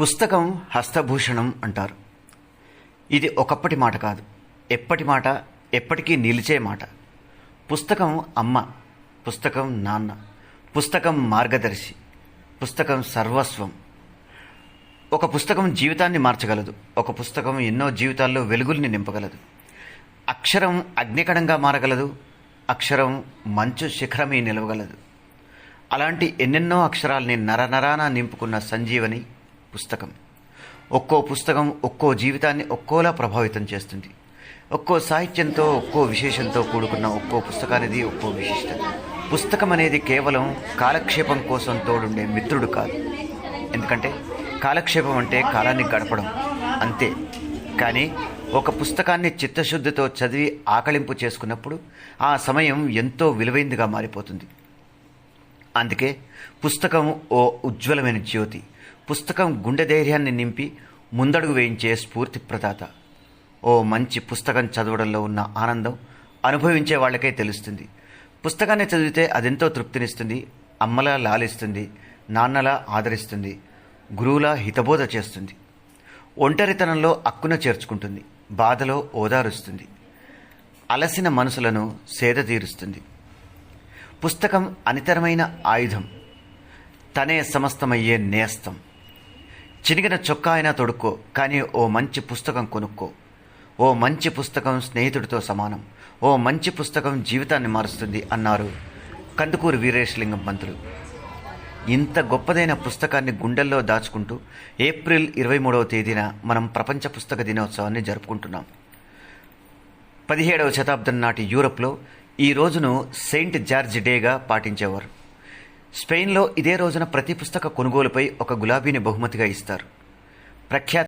పుస్తకం హస్తభూషణం అంటారు. ఇది ఒకప్పటి మాట కాదు. ఎప్పటి మాట ఎప్పటికీ నిలిచే మాట. పుస్తకం అమ్మ పుస్తకం నాన్న పుస్తకం మార్గదర్శి పుస్తకం సర్వస్వం. ఒక పుస్తకం జీవితాన్ని మార్చగలదు. ఒక పుస్తకం ఎన్నో జీవితాల్లో వెలుగుల్ని నింపగలదు. అక్షరం అగ్నికణంగా మారగలదు. అక్షరం మంచు శిఖరమై నిలవగలదు. అలాంటి ఎన్నెన్నో అక్షరాల్ని నరనరాన నింపుకున్న సంజీవని పుస్తకం. ఒక్కో పుస్తకం ఒక్కో జీవితాన్ని ఒక్కోలా ప్రభావితం చేస్తుంది. ఒక్కో సాహిత్యంతో ఒక్కో విశేషంతో కూడుకున్న ఒక్కో పుస్తకానిది ఒక్కో విశిష్టత. పుస్తకం అనేది కేవలం కాలక్షేపం కోసం తోడుండే మిత్రుడు కాదు. ఎందుకంటే కాలక్షేపం అంటే కాలాన్ని గడపడం. అంతే. కానీ ఒక పుస్తకాన్ని చిత్తశుద్ధితో చదివి ఆకలింపు చేసుకున్నప్పుడు ఆ సమయం ఎంతో విలువైందిగా మారిపోతుంది. అందుకే పుస్తకం ఓ ఉజ్వలమైన జ్యోతి. పుస్తకం గుండె ధైర్యాన్ని నింపి ముందడుగు వేయించే స్ఫూర్తి ప్రదాత. ఓ మంచి పుస్తకం చదవడంలో ఉన్న ఆనందం అనుభవించే వాళ్ళకే తెలుస్తుంది. పుస్తకాన్ని చదివితే అదెంతో తృప్తినిస్తుంది అమ్మలా లాలిస్తుంది నాన్నలా ఆదరిస్తుంది గురువులా హితబోధ చేస్తుంది. ఒంటరితనంలో అక్కున చేర్చుకుంటుంది బాధలో ఓదారుస్తుంది. అలసిన మనసులను సేద తీరుస్తుంది. పుస్తకం అనితరమైన ఆయుధం తనే సమస్తమయ్యే నేస్తం. చినిగిన చొక్కా అయినా తొడుక్కో కానీ ఓ మంచి పుస్తకం కొనుక్కో. ఓ మంచి పుస్తకం స్నేహితుడితో సమానం. ఓ మంచి పుస్తకం జీవితాన్ని మారుస్తుంది అన్నారు కందుకూరు వీరేశలింగం మంత్రులు ఇంత గొప్పదైన పుస్తకాన్ని గుండెల్లో దాచుకుంటూ ఏప్రిల్ ఇరవై మూడవ తేదీన మనం ప్రపంచ పుస్తక దినోత్సవాన్ని జరుపుకుంటున్నాం. పదిహేడవ శతాబ్దం నాటి యూరప్లో ఈ రోజును సెయింట్ జార్జ్ డేగా పాటించేవారు. స్పెయిన్లో ఇదే రోజున ప్రతి పుస్తక కొనుగోలుపై ఒక గులాబీని బహుమతిగా ఇస్తారు. ప్రఖ్యాత